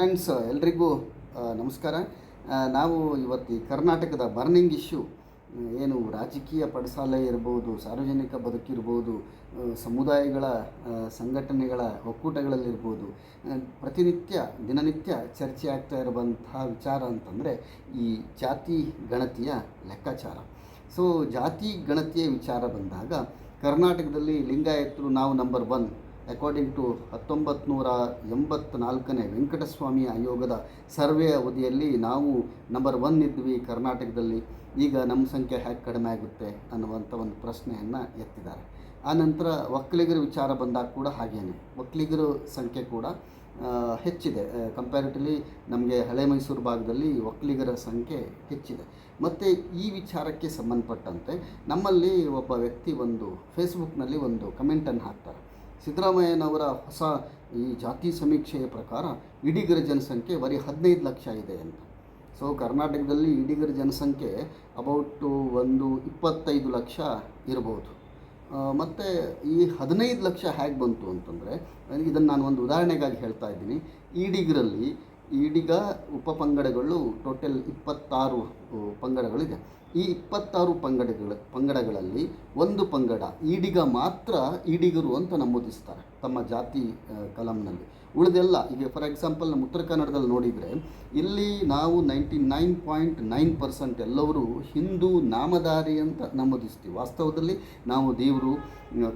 Friends, ಎಲ್ರಿಗೂ ನಮಸ್ಕಾರ. ನಾವು ಇವತ್ತು ಈ ಕರ್ನಾಟಕದ ಬರ್ನಿಂಗ್ ಇಶ್ಯೂ, ಏನು ರಾಜಕೀಯ ಪಡಸಾಲೆ ಇರ್ಬೋದು, ಸಾರ್ವಜನಿಕ ಬದುಕಿರ್ಬೋದು ಸಮುದಾಯಗಳ ಸಂಘಟನೆಗಳ ಒಕ್ಕೂಟಗಳಲ್ಲಿರ್ಬೋದು ಪ್ರತಿನಿತ್ಯ, ದಿನನಿತ್ಯ ಚರ್ಚೆ ಆಗ್ತಾ ಇರುವಂತಹ ವಿಚಾರ ಅಂತಂದರೆ ಈ ಜಾತಿ ಗಣತಿಯ ಲೆಕ್ಕಾಚಾರ. ಸೊ, ಜಾತಿ ಗಣತಿಯ ವಿಚಾರ ಬಂದಾಗ ಕರ್ನಾಟಕದಲ್ಲಿ ಲಿಂಗಾಯತರು ನಾವು ನಂಬರ್ ಒನ್ ಅಕಾರ್ಡಿಂಗ್ ಟು ಹತ್ತೊಂಬತ್ತು ನೂರ ಎಂಬತ್ನಾಲ್ಕನೇ ವೆಂಕಟಸ್ವಾಮಿ ಆಯೋಗದ ಸರ್ವೆ ಅವಧಿಯಲ್ಲಿ ನಾವು ನಂಬರ್ ಒನ್ ಇದ್ವಿ ಕರ್ನಾಟಕದಲ್ಲಿ. ಈಗ ನಮ್ಮ ಸಂಖ್ಯೆ ಹೇಗೆ ಕಡಿಮೆ ಆಗುತ್ತೆ ಅನ್ನುವಂಥ ಒಂದು ಪ್ರಶ್ನೆಯನ್ನು ಎತ್ತಿದ್ದಾರೆ. ಆನಂತರ ಒಕ್ಕಲಿಗರ ವಿಚಾರ ಬಂದಾಗ ಕೂಡ ಹಾಗೇನೆ. ಒಕ್ಕಲಿಗರ ಸಂಖ್ಯೆ ಕೂಡ ಹೆಚ್ಚಿದೆ. ಕಂಪ್ಯಾರಿಟಿವ್ಲಿ ನಮಗೆ ಹಳೆ ಮೈಸೂರು ಭಾಗದಲ್ಲಿ ಒಕ್ಕಲಿಗರ ಸಂಖ್ಯೆ ಹೆಚ್ಚಿದೆ. ಮತ್ತು ಈ ವಿಚಾರಕ್ಕೆ ಸಂಬಂಧಪಟ್ಟಂತೆ ನಮ್ಮಲ್ಲಿ ಒಬ್ಬ ವ್ಯಕ್ತಿ ಒಂದು ಫೇಸ್ಬುಕ್ನಲ್ಲಿ ಒಂದು ಕಮೆಂಟನ್ನು ಹಾಕ್ತಾರೆ. ಸಿದ್ದರಾಮಯ್ಯನವರ ಹೊಸ ಈ ಜಾತಿ ಸಮೀಕ್ಷೆಯ ಪ್ರಕಾರ ಇಡಿಗರ ಜನಸಂಖ್ಯೆ ಬರೀ ಹದಿನೈದು ಲಕ್ಷ ಇದೆ ಅಂತ. ಸೊ ಕರ್ನಾಟಕದಲ್ಲಿ ಇಡಿಗರ ಜನಸಂಖ್ಯೆ ಅಬೌಟು ಒಂದು ಇಪ್ಪತ್ತೈದು ಲಕ್ಷ ಇರ್ಬೋದು. ಮತ್ತು ಈ ಹದಿನೈದು ಲಕ್ಷ ಹೇಗೆ ಬಂತು ಅಂತಂದರೆ, ಇದನ್ನು ನಾನು ಒಂದು ಉದಾಹರಣೆಗಾಗಿ ಹೇಳ್ತಾ ಇದ್ದೀನಿ. ಈಡಿಗರಲ್ಲಿ ಈಡಿಗ ಉಪಪಂಗಡಗಳು ಟೋಟಲ್ ಇಪ್ಪತ್ತಾರು ಪಂಗಡಗಳಿದೆ. ಈ ಇಪ್ಪತ್ತಾರು ಪಂಗಡಗಳ ಪಂಗಡಗಳಲ್ಲಿ ಒಂದು ಪಂಗಡ ಈಡಿಗ ಮಾತ್ರ ಈಡಿಗರು ಅಂತ ನಮೂದಿಸ್ತಾರೆ ತಮ್ಮ ಜಾತಿ ಕಲಂನಲ್ಲಿ. ಉಳಿದೆಲ್ಲ, ಈಗ ಫಾರ್ ಎಕ್ಸಾಂಪಲ್ ನಮ್ಮ ಉತ್ತರ ಕನ್ನಡದಲ್ಲಿ ನೋಡಿದರೆ, ಇಲ್ಲಿ ನಾವು ninety nine point nine percent ಎಲ್ಲವರು Hindu ನಾಮಧಾರಿ ಅಂತ ನಮೂದಿಸ್ತೀವಿ. ವಾಸ್ತವದಲ್ಲಿ ನಾವು ದೇವರು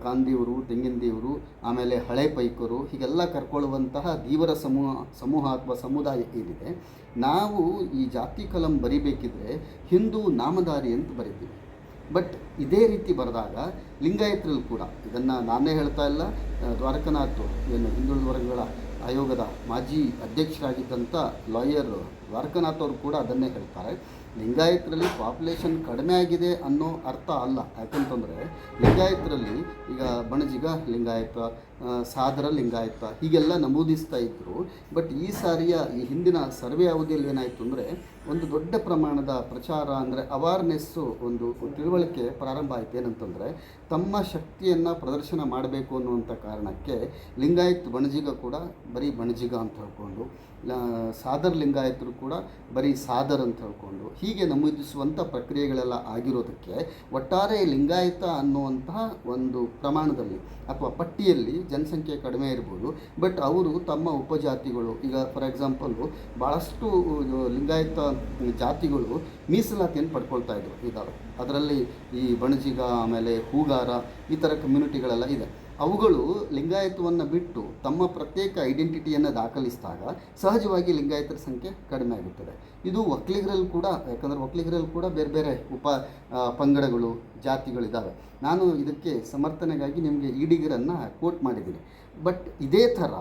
ಕಾಂದೇವರು ತೆಂಗಿನ ದೇವರು ಆಮೇಲೆ ಹಳೆ ಪೈಕರು, ಹೀಗೆಲ್ಲ ಕರ್ಕೊಳ್ಳುವಂತಹ ದೇವರ ಸಮೂಹ ಸಮೂಹ ಅಥವಾ ಸಮುದಾಯ ಏನಿದೆ, ನಾವು ಈ ಜಾತಿ ಕಲಂ ಬರಿಬೇಕಿದ್ರೆ ಹಿಂದೂ ನಾಮಧಾರಿ ಅಂತ ಬರಿತೀವಿ. ಬಟ್ ಇದೇ ರೀತಿ ಬರೆದಾಗ ಲಿಂಗಾಯತರಲ್ಲಿ ಕೂಡ, ಇದನ್ನು ನಾನೇ ಹೇಳ್ತಾ ಇಲ್ಲ ದ್ವಾರಕನಾಥ್ ಏನು ಹಿಂದುಳಿದ ವರ್ಗಗಳ ಆಯೋಗದ ಮಾಜಿ ಅಧ್ಯಕ್ಷರಾಗಿದ್ದಂಥ ಲಾಯರ್ ದ್ವಾರಕನಾಥ್ ಅವರು ಕೂಡ ಅದನ್ನೇ ಹೇಳ್ತಾರೆ. ಲಿಂಗಾಯತರಲ್ಲಿ ಪಾಪ್ಯುಲೇಷನ್ ಕಡಿಮೆ ಆಗಿದೆ ಅನ್ನೋ ಅರ್ಥ ಅಲ್ಲ. ಯಾಕಂತಂದರೆ ಲಿಂಗಾಯತರಲ್ಲಿ ಈಗ ಬಣಜಿಗ ಲಿಂಗಾಯತ ಸಾದರ ಲಿಂಗಾಯತ ಹೀಗೆಲ್ಲ ನಮೂದಿಸ್ತಾ ಇದ್ದರು ಬಟ್ ಈ ಸಾರಿಯ, ಈ ಹಿಂದಿನ ಸರ್ವೆ ಅವಧಿಯಲ್ಲಿ ಏನಾಯಿತು ಅಂದರೆ ಒಂದು ದೊಡ್ಡ ಪ್ರಮಾಣದ ಪ್ರಚಾರ ಅಂದರೆ ಅವಾರ್ನೆಸ್ಸು ಒಂದು ತಿಳುವಳಿಕೆ ಪ್ರಾರಂಭ ಆಯಿತು. ಏನಂತಂದರೆ ತಮ್ಮ ಶಕ್ತಿಯನ್ನು ಪ್ರದರ್ಶನ ಮಾಡಬೇಕು ಅನ್ನುವಂಥ ಕಾರಣಕ್ಕೆ ಲಿಂಗಾಯತ್ ಬಣಜಿಗ ಕೂಡ ಬರೀ ಬಣಜಿಗ ಅಂತ ಹೇಳ್ಕೊಂಡು ಸಾದರ್ ಲಿಂಗಾಯತರು ಕೂಡ ಬರೀ ಸಾದರ್ ಅಂತ ಹೇಳ್ಕೊಂಡು ಹೀಗೆ ನಮೂದಿಸುವಂಥ ಪ್ರಕ್ರಿಯೆಗಳೆಲ್ಲ ಆಗಿರೋದಕ್ಕೆ ಒಟ್ಟಾರೆ ಲಿಂಗಾಯತ ಅನ್ನುವಂತಹ ಒಂದು ಪ್ರಮಾಣದಲ್ಲಿ ಅಥವಾ ಪಟ್ಟಿಯಲ್ಲಿ ಜನಸಂಖ್ಯೆ ಕಡಿಮೆ ಇರ್ಬೋದು. ಬಟ್ ಅವರು ತಮ್ಮ ಉಪಜಾತಿಗಳು, ಈಗ ಫಾರ್ ಎಕ್ಸಾಂಪಲು ಭಾಳಷ್ಟು ಲಿಂಗಾಯತ ಜಾತಿಗಳು ಮೀಸಲಾತಿಯನ್ನು ಪಡ್ಕೊಳ್ತಾ ಇದ್ದರು ಇದ್ದಾವೆ ಅದರಲ್ಲಿ ಈ ಬಣಜಿಗ, ಆಮೇಲೆ ಹೂಗಾರ ಈ ಥರ ಕಮ್ಯುನಿಟಿಗಳೆಲ್ಲ ಇದೆ. ಅವುಗಳು ಲಿಂಗಾಯತವನ್ನು ಬಿಟ್ಟು ತಮ್ಮ ಪ್ರತ್ಯೇಕ ಐಡೆಂಟಿಟಿಯನ್ನು ದಾಖಲಿಸಿದಾಗ ಸಹಜವಾಗಿ ಲಿಂಗಾಯತರ ಸಂಖ್ಯೆ ಕಡಿಮೆ ಆಗುತ್ತದೆ. ಇದು ಒಕ್ಕಲಿಗರಲ್ಲಿ ಕೂಡ, ಯಾಕಂದರೆ ಒಕ್ಕಲಿಗರಲ್ಲಿ ಕೂಡ ಬೇರೆ ಬೇರೆ ಉಪ ಪಂಗಡಗಳು ಜಾತಿಗಳಿದ್ದಾವೆ ನಾನು ಇದಕ್ಕೆ ಸಮರ್ಥನೆಗಾಗಿ ನಿಮಗೆ ಈಡಿಗರನ್ನು ಕೋಟ್ ಮಾಡಿದ್ದೀನಿ. ಬಟ್ ಇದೇ ಥರ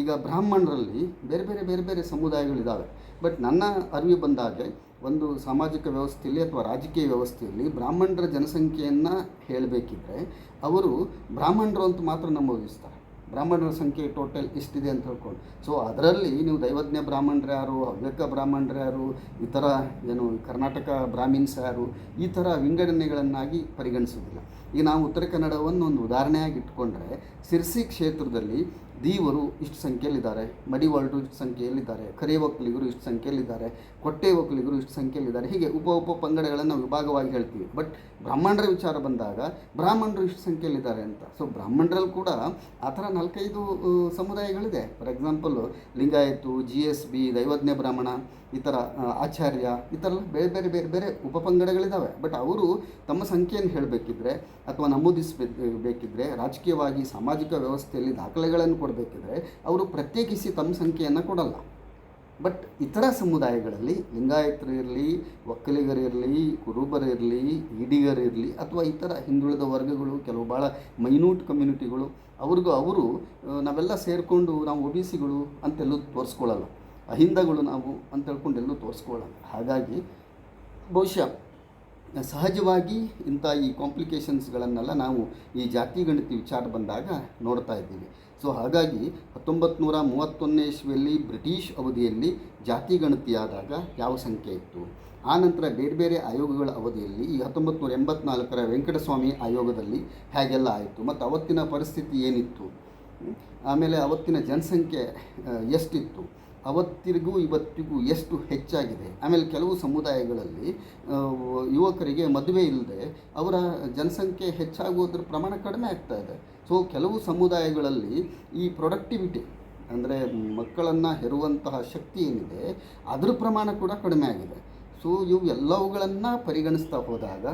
ಈಗ ಬ್ರಾಹ್ಮಣರಲ್ಲಿ ಬೇರೆ ಬೇರೆ ಬೇರೆ ಬೇರೆ ಸಮುದಾಯಗಳಿದ್ದಾವೆ ಬಟ್ ನನ್ನ ಅರಿವು ಬಂದಾಗೆ ಒಂದು ಸಾಮಾಜಿಕ ವ್ಯವಸ್ಥೆಯಲ್ಲಿ ಅಥವಾ ರಾಜಕೀಯ ವ್ಯವಸ್ಥೆಯಲ್ಲಿ ಬ್ರಾಹ್ಮಣರ ಜನಸಂಖ್ಯೆಯನ್ನು ಹೇಳಬೇಕಿದ್ರೆ ಅವರು ಬ್ರಾಹ್ಮಣರು ಅಂತ ಮಾತ್ರ ನಮೂದಿಸ್ತಾರೆ ಬ್ರಾಹ್ಮಣರ ಸಂಖ್ಯೆ ಟೋಟಲ್ ಇಷ್ಟಿದೆ ಅಂತ ಹೇಳ್ಕೊಂಡು. ಸೊ ಅದರಲ್ಲಿ ನೀವು ದೈವಜ್ಞ ಬ್ರಾಹ್ಮಣರು ಯಾರು, ಹವ್ಯಕ ಬ್ರಾಹ್ಮಣರು ಯಾರು, ಈ ಥರ ಏನು ಕರ್ನಾಟಕ ಬ್ರಾಹ್ಮಿನ್ಸ್ ಯಾರು, ಈ ಥರ ವಿಂಗಡಣೆಗಳನ್ನಾಗಿ ಪರಿಗಣಿಸೋದಿಲ್ಲ ಈಗ ನಾವು ಉತ್ತರ ಕನ್ನಡವನ್ನು ಒಂದು ಉದಾಹರಣೆಯಾಗಿ ಇಟ್ಕೊಂಡ್ರೆ ಸಿರ್ಸಿ ಕ್ಷೇತ್ರದಲ್ಲಿ ದೀವರು ಇಷ್ಟು ಸಂಖ್ಯೆಯಲ್ಲಿದ್ದಾರೆ, ಮಡಿವಾಳರು ಇಷ್ಟು ಸಂಖ್ಯೆಯಲ್ಲಿದ್ದಾರೆ ಕರೆ ಒಕ್ಕಲಿಗರು ಇಷ್ಟು ಸಂಖ್ಯೆಯಲ್ಲಿದ್ದಾರೆ ಕೊಟ್ಟೆ ಒಕ್ಕಲಿಗರು ಇಷ್ಟು ಸಂಖ್ಯೆಯಲ್ಲಿದ್ದಾರೆ, ಹೀಗೆ ಉಪ ಉಪ ಪಂಗಡಗಳನ್ನು ವಿಭಾಗವಾಗಿ ಹೇಳ್ತೀವಿ. ಬಟ್ ಬ್ರಾಹ್ಮಣರ ವಿಚಾರ ಬಂದಾಗ ಬ್ರಾಹ್ಮಣರು ಇಷ್ಟು ಸಂಖ್ಯೆಯಲ್ಲಿದ್ದಾರೆ ಅಂತ. ಸೊ ಬ್ರಾಹ್ಮಣರಲ್ಲಿ ಕೂಡ ಆ ಥರ ನಾಲ್ಕೈದು ಸಮುದಾಯಗಳಿದೆ. For example Lingayat, G S B, Daivajna Brahmana, ಈ ಥರ ಆಚಾರ್ಯ, ಈ ಥರ ಬೇರೆ ಬೇರೆ ಬೇರೆ ಬೇರೆ ಉಪಪಂಗಡಗಳಿದ್ದಾವೆ ಬಟ್ ಅವರು ತಮ್ಮ ಸಂಖ್ಯೆಯನ್ನು ಹೇಳಬೇಕಿದ್ರೆ ಅಥವಾ ನಮೂದಿಸಬೇಕಿದ್ರೆ ಬೇಕಿದ್ರೆ ರಾಜಕೀಯವಾಗಿ, ಸಾಮಾಜಿಕ ವ್ಯವಸ್ಥೆಯಲ್ಲಿ ದಾಖಲೆಗಳನ್ನು ಕೊಡಬೇಕಿದ್ರೆ ಅವರು ಪ್ರತ್ಯೇಕಿಸಿ ತಮ್ಮ ಸಂಖ್ಯೆಯನ್ನು ಕೊಡಲ್ಲ. ಬಟ್ ಇತರ ಸಮುದಾಯಗಳಲ್ಲಿ ಲಿಂಗಾಯತರಿರಲಿ, ಒಕ್ಕಲಿಗರಿರಲಿ ಕುರುಬರಿರಲಿ ಈಡಿಗರಿರಲಿ ಅಥವಾ ಇತರ ಹಿಂದುಳಿದ ವರ್ಗಗಳು, ಕೆಲವು ಭಾಳ ಮೈನೂಟ್ ಕಮ್ಯುನಿಟಿಗಳು ಅವ್ರಿಗೂ ಅವರು ನಾವೆಲ್ಲ ಸೇರಿಕೊಂಡು ನಾವು ಒ ಬಿ ಸಿಗಳು ಅಂತೆಲ್ಲೂ ತೋರಿಸ್ಕೊಳ್ಳಲ್ಲ. ಅಹಿಂದಗಳು ನಾವು ಅಂತ ಹೇಳ್ಕೊಂಡು ಎಲ್ಲೂ ತೋರಿಸ್ಕೊಳ್ಳಲ್ಲ. ಹಾಗಾಗಿ ಬಹುಶಃ ಸಹಜವಾಗಿ ಇಂಥ ಈ ಕಾಂಪ್ಲಿಕೇಶನ್ಸ್ಗಳನ್ನೆಲ್ಲ ನಾವು ಈ ಜಾತಿ ಗಣತಿ ವಿಚಾರ ಬಂದಾಗ ನೋಡ್ತಾ ಇದ್ದೀವಿ. ಸೊ ಹಾಗಾಗಿ ಹತ್ತೊಂಬತ್ತು ನೂರ ಮೂವತ್ತೊಂದನೇ ಇಸ್ವಿಯಲ್ಲಿ ಬ್ರಿಟಿಷ್ ಅವಧಿಯಲ್ಲಿ ಜಾತಿ ಗಣತಿಯಾದಾಗ ಯಾವ ಸಂಖ್ಯೆ ಇತ್ತು? ಆನಂತರ ಬೇರೆ ಬೇರೆ ಆಯೋಗಗಳ ಅವಧಿಯಲ್ಲಿ ಈ ಹತ್ತೊಂಬತ್ತು ನೂರ ಎಂಬತ್ನಾಲ್ಕರ ವೆಂಕಟಸ್ವಾಮಿ ಆಯೋಗದಲ್ಲಿ ಹೇಗೆಲ್ಲ ಆಯಿತು? ಮತ್ತು ಅವತ್ತಿನ ಪರಿಸ್ಥಿತಿ ಏನಿತ್ತು? ಆಮೇಲೆ ಅವತ್ತಿನ ಜನಸಂಖ್ಯೆ ಆ, ಎಷ್ಟಿತ್ತು? ಅವತ್ತಿಗೂ ಇವತ್ತಿಗೂ ಎಷ್ಟು ಹೆಚ್ಚಾಗಿದೆ? ಆಮೇಲೆ ಕೆಲವು ಸಮುದಾಯಗಳಲ್ಲಿ ಯುವಕರಿಗೆ ಮದುವೆ ಇಲ್ಲದೆ ಅವರ ಜನಸಂಖ್ಯೆ ಹೆಚ್ಚಾಗುವುದರ ಪ್ರಮಾಣ ಕಡಿಮೆ ಆಗ್ತಾ ಇದೆ. ಸೊ ಕೆಲವು ಸಮುದಾಯಗಳಲ್ಲಿ ಈ ಪ್ರೊಡಕ್ಟಿವಿಟಿ ಅಂದರೆ ಮಕ್ಕಳನ್ನು ಹೆರುವಂತಹ ಶಕ್ತಿ ಏನಿದೆ, ಅದರ ಪ್ರಮಾಣ ಕೂಡ ಕಡಿಮೆ ಆಗಿದೆ. ಸೊ ಇವು ಎಲ್ಲವುಗಳನ್ನು ಪರಿಗಣಿಸ್ತಾ ಹೋದಾಗ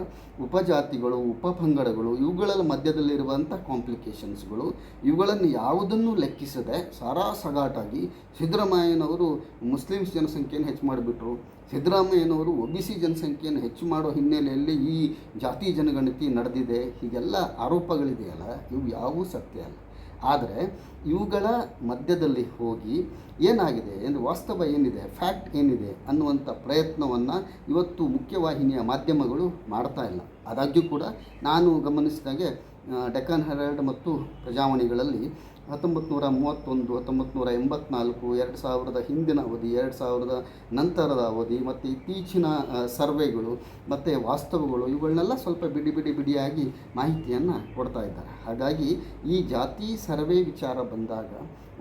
ಉಪಜಾತಿಗಳು, ಉಪಪಂಗಡಗಳು ಇವುಗಳ ಮಧ್ಯದಲ್ಲಿರುವಂಥ ಕಾಂಪ್ಲಿಕೇಶನ್ಸ್ಗಳು ಇವುಗಳನ್ನು ಯಾವುದನ್ನು ಲೆಕ್ಕಿಸದೆ ಸಾರಾ ಸಗಾಟಾಗಿ ಸಿದ್ದರಾಮಯ್ಯನವರು ಮುಸ್ಲಿಮ್ಸ್ ಜನಸಂಖ್ಯೆಯನ್ನು ಹೆಚ್ಚು ಮಾಡಿಬಿಟ್ರು. ಸಿದ್ದರಾಮಯ್ಯನವರು ಒ ಬಿ ಸಿ ಜನಸಂಖ್ಯೆಯನ್ನು ಹೆಚ್ಚು ಮಾಡೋ ಹಿನ್ನೆಲೆಯಲ್ಲಿ ಈ ಜಾತಿ ಜನಗಣತಿ ನಡೆದಿದೆ. ಹೀಗೆಲ್ಲ ಆರೋಪಗಳಿದೆಯಲ್ಲ. ಇವು ಯಾವುವೂ ಸತ್ಯ ಅಲ್ಲ. ಆದರೆ ಇವುಗಳ ಮಧ್ಯದಲ್ಲಿ ಹೋಗಿ ಏನಾಗಿದೆ ಎಂದು ವಾಸ್ತವ ಏನಿದೆ ಫ್ಯಾಕ್ಟ್ ಏನಿದೆ ಅನ್ನುವಂಥ ಪ್ರಯತ್ನವನ್ನು ಇವತ್ತು ಮುಖ್ಯವಾಹಿನಿಯ ಮಾಧ್ಯಮಗಳು ಮಾಡ್ತಾ ಇಲ್ಲ. ಆದಾಗ್ಯೂ ಕೂಡ ನಾನು ಗಮನಿಸಿದಾಗೆ ಡೆಕ್ಕನ್ ಹೆರಾಲ್ಡ್ ಮತ್ತು ಪ್ರಜಾವಾಣಿಗಳಲ್ಲಿ ಹತ್ತೊಂಬತ್ತು ನೂರ ಮೂವತ್ತೊಂದು ಹತ್ತೊಂಬತ್ತು ನೂರ ಎಂಬತ್ನಾಲ್ಕು, ಎರಡು ಸಾವಿರದ ಹಿಂದಿನ ಅವಧಿ, ಎರಡು ಸಾವಿರದ ನಂತರದ ಅವಧಿ, ಮತ್ತು ಇತ್ತೀಚಿನ ಸರ್ವೆಗಳು, ಮತ್ತು ವಾಸ್ತವಗಳು, ಇವುಗಳನ್ನೆಲ್ಲ ಸ್ವಲ್ಪ ಬಿಡಿ ಬಿಡಿ ಬಿಡಿಯಾಗಿ ಮಾಹಿತಿಯನ್ನು ಕೊಡ್ತಾ ಇದ್ದಾರೆ. ಹಾಗಾಗಿ ಈ ಜಾತಿ ಸರ್ವೆ ವಿಚಾರ ಬಂದಾಗ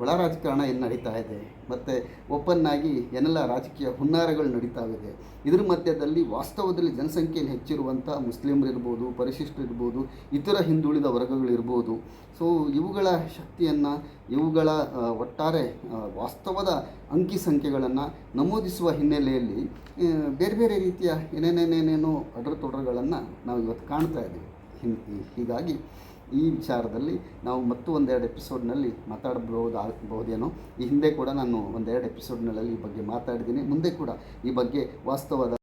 ಒಳ ರಾಜಕಾರಣ ಏನು ನಡೀತಾ ಇದೆ? ಮತ್ತು ಓಪನ್ ಆಗಿ ಏನೆಲ್ಲ ರಾಜಕೀಯ ಹುನ್ನಾರಗಳು ನಡೀತಾ ಇದೆ ಇದರ ಮಧ್ಯದಲ್ಲಿ ವಾಸ್ತವದಲ್ಲಿ ಜನಸಂಖ್ಯೆಯಲ್ಲಿ ಹೆಚ್ಚಿರುವಂಥ ಮುಸ್ಲಿಮರಿರ್ಬೋದು ಪರಿಶಿಷ್ಟರಿರ್ಬೋದು ಇತರ ಹಿಂದುಳಿದ ವರ್ಗಗಳಿರ್ಬೋದು ಸೊ ಇವುಗಳ ಶಕ್ತಿಯನ್ನು, ಇವುಗಳ ಒಟ್ಟಾರೆ ವಾಸ್ತವದ ಅಂಕಿ ಸಂಖ್ಯೆಗಳನ್ನು ನಮೂದಿಸುವ ಹಿನ್ನೆಲೆಯಲ್ಲಿ ಬೇರೆ ಬೇರೆ ರೀತಿಯ ಏನೇನೇನೇನೇನೋ ಅಡ್ರ ತೊಡ್ರಗಳನ್ನು ನಾವು ಇವತ್ತು ಕಾಣ್ತಾ ಇದ್ದೀವಿ. ಹೀಗಾಗಿ ಈ ವಿಚಾರದಲ್ಲಿ ನಾವು ಮತ್ತು ಒಂದೆರಡು ಎಪಿಸೋಡ್ನಲ್ಲಿ ಮಾತಾಡಬಹುದು ಆಗಬಹುದೇನೋ ಈ ಹಿಂದೆ ಕೂಡ ನಾನು ಒಂದೆರಡು ಎಪಿಸೋಡ್ನಲ್ಲಿ ಈ ಬಗ್ಗೆ ಮಾತಾಡಿದ್ದೀನಿ. ಮುಂದೆ ಕೂಡ ಈ ಬಗ್ಗೆ ವಾಸ್ತವದ